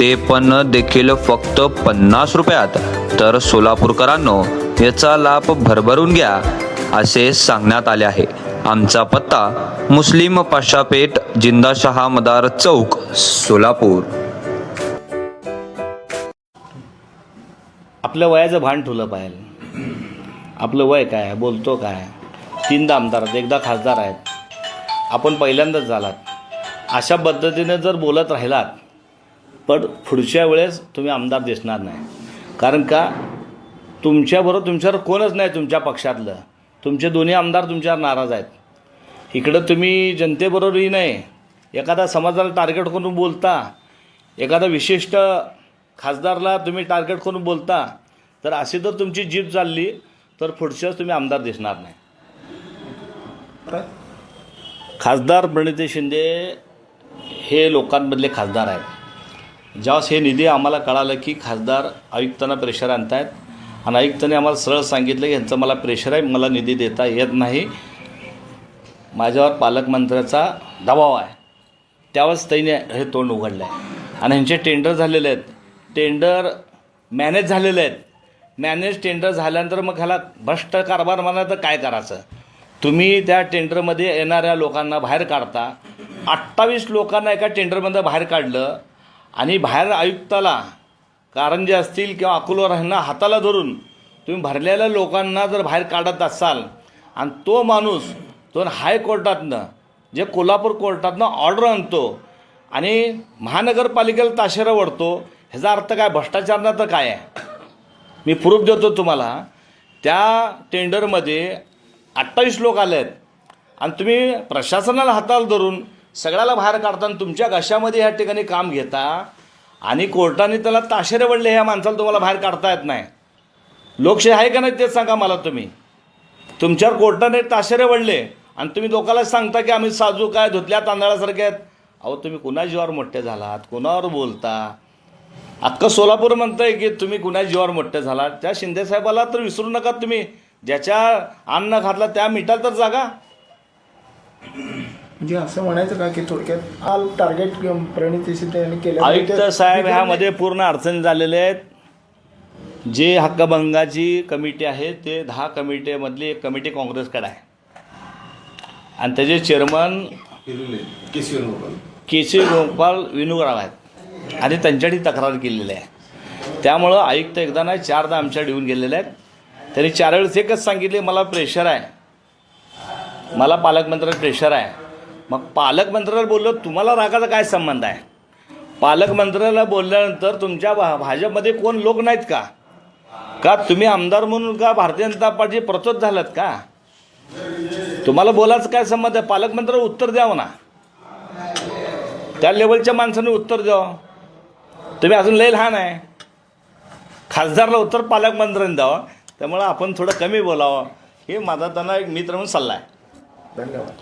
ते पण देखील फक्त पन्नास रुपयात. तर सोलापूरकरांनो याचा लाभ भरभरून घ्या असे सांगण्यात आले आहे. आमचा पत्ता मुस्लिम पाशापेठ जिंदाशहा मदार चौक सोलापूर. आपल्या वयाचं भान ठेवलं पाहिजे आपलं वय काय? बोलतो काय? तीनदा आमदार आहेत एकदा खासदार आहेत. आपण पहिल्यांदाच झालात. अशा पद्धतीने जर बोलत राहिलात पण पुढच्या वेळेस तुम्ही आमदार दिसणार नाही. कारण का? तुमच्याबरोबर तुमच्यावर कोणच नाही तुमच्या पक्षातलं. तुमचे दोन्ही आमदार तुमच्यावर नाराज आहेत. इकडं तुम्ही जनतेबरोबरही नाही. एखादा समाजाला टार्गेट करून बोलता. एखादा विशिष्ट खासदारला तुम्ही टार्गेट करून बोलता. तर अशी जर तुमची जीप चालली तर पुढच्याच तुम्ही आमदार दिसणार नाही. खासदार प्रणिती शिंदे हे लोकांमधले खासदार आहेत. ज्यावेळेस हे निधी आम्हाला कळालं की खासदार आयुक्तांना प्रेशर आणतायत. आणि आयुक्तांनी आम्हाला सरळ सांगितलं की ह्यांचं मला प्रेशर आहे मला निधी देता येत नाही. माझ्यावर पालकमंत्र्याचा दबाव आहे. त्यावेळेस त्यांनी हे तोंड उघडलं आहे आणि ह्यांचे टेंडर झालेले आहेत. टेंडर मॅनेज झालेले आहेत. मॅनेज टेंडर झाल्यानंतर मग ह्याला भ्रष्ट कारभार म्हणा तर काय करायचं? तुम्ही त्या टेंडरमध्ये येणाऱ्या लोकांना बाहेर काढता. अठ्ठावीस लोकांना एका टेंडरमधनं बाहेर काढलं. आणि बाहेर आयुक्ताला कारंजे असतील किंवा अकोलवर ह्यांना हाताला धरून तुम्ही भरलेल्या लोकांना जर बाहेर काढत असाल आणि तो माणूस तो हायकोर्टातनं जे कोल्हापूर कोर्टातनं ऑर्डर आणतो आणि महानगरपालिकेला ताशेरा ओढतो ह्याचा अर्थ काय? भ्रष्टाचारनं तर काय आहे? मी प्रूफ देतो तुम्हाला. त्या टेंडरमध्ये अठ्ठावीस लोक आले आहेत आणि तुम्ही प्रशासनाला हाताला धरून सगळ्याला बाहेर काढताना तुमच्या घशामध्ये ह्या ठिकाणी काम घेता आणि कोर्टाने त्याला ताशेरे वडले ह्या माणसाला तुम्हाला बाहेर काढता येत नाही. लोकशाही आहे का नाही तेच सांगा मला तुम्ही. तुमच्यावर कोर्टाने ताशेरे वडले आणि तुम्ही लोकांना सांगता की आम्ही साजू काय धुतल्या तांदळासारखे आहेत. अहो तुम्ही कुणा जीवावर मोठे झालात? कुणावर बोलता? अख्खं सोलापूर म्हणतंय की तुम्ही कुणा जीवावर मोठे झालात? त्या शिंदेसाहेबाला तर विसरू नका तुम्ही. ज्याच्या अन्न घातला त्या मिठाल तर जागा. म्हणजे असं म्हणायचं का की थोडक्यात आल टार्गेट प्रणिती शिंदे यांनी केलं आयुक्त साहेब ह्यामध्ये पूर्ण अडचणी झालेले आहेत. जे हक्कभंगाची कमिटी आहे ते दहा कमिटीमधली एक कमिटी काँग्रेसकडे आहे. आणि त्याचे chairman K C Gopal Vinugrao आहेत. आणि त्यांच्यासाठी तक्रार केलेली आहे. त्यामुळं आयुक्त एकदा नाही चारदा आमच्या येऊन गेलेले आहेत. त्यांनी चार वेळेस एकच सांगितले मला प्रेशर आहे. मला पालकमंत्र्याला प्रेशर आहे. मग पालकमंत्र्याला बोललो तुम्हाला रागाचा काय संबंध आहे? पालकमंत्र्याला बोलल्यानंतर तुमच्या भा भाजपमध्ये कोण लोक नाहीत का? का तुम्ही आमदार म्हणून का भारतीय जनता पार्टी प्रचोद झालात का? तुम्हाला बोलायचं काय संबंध आहे? पालकमंत्र्याला उत्तर द्यावं ना. त्या लेवलच्या माणसाने उत्तर द्यावं. तुम्ही अजून लय लहान आहे. खासदारला उत्तर पालकमंत्र्यांनी द्यावं. त्यामुळं आपण थोडं कमी बोलावं. हे माझा त्यांना एक मित्र म्हणून सल्ला आहे. धन्यवाद.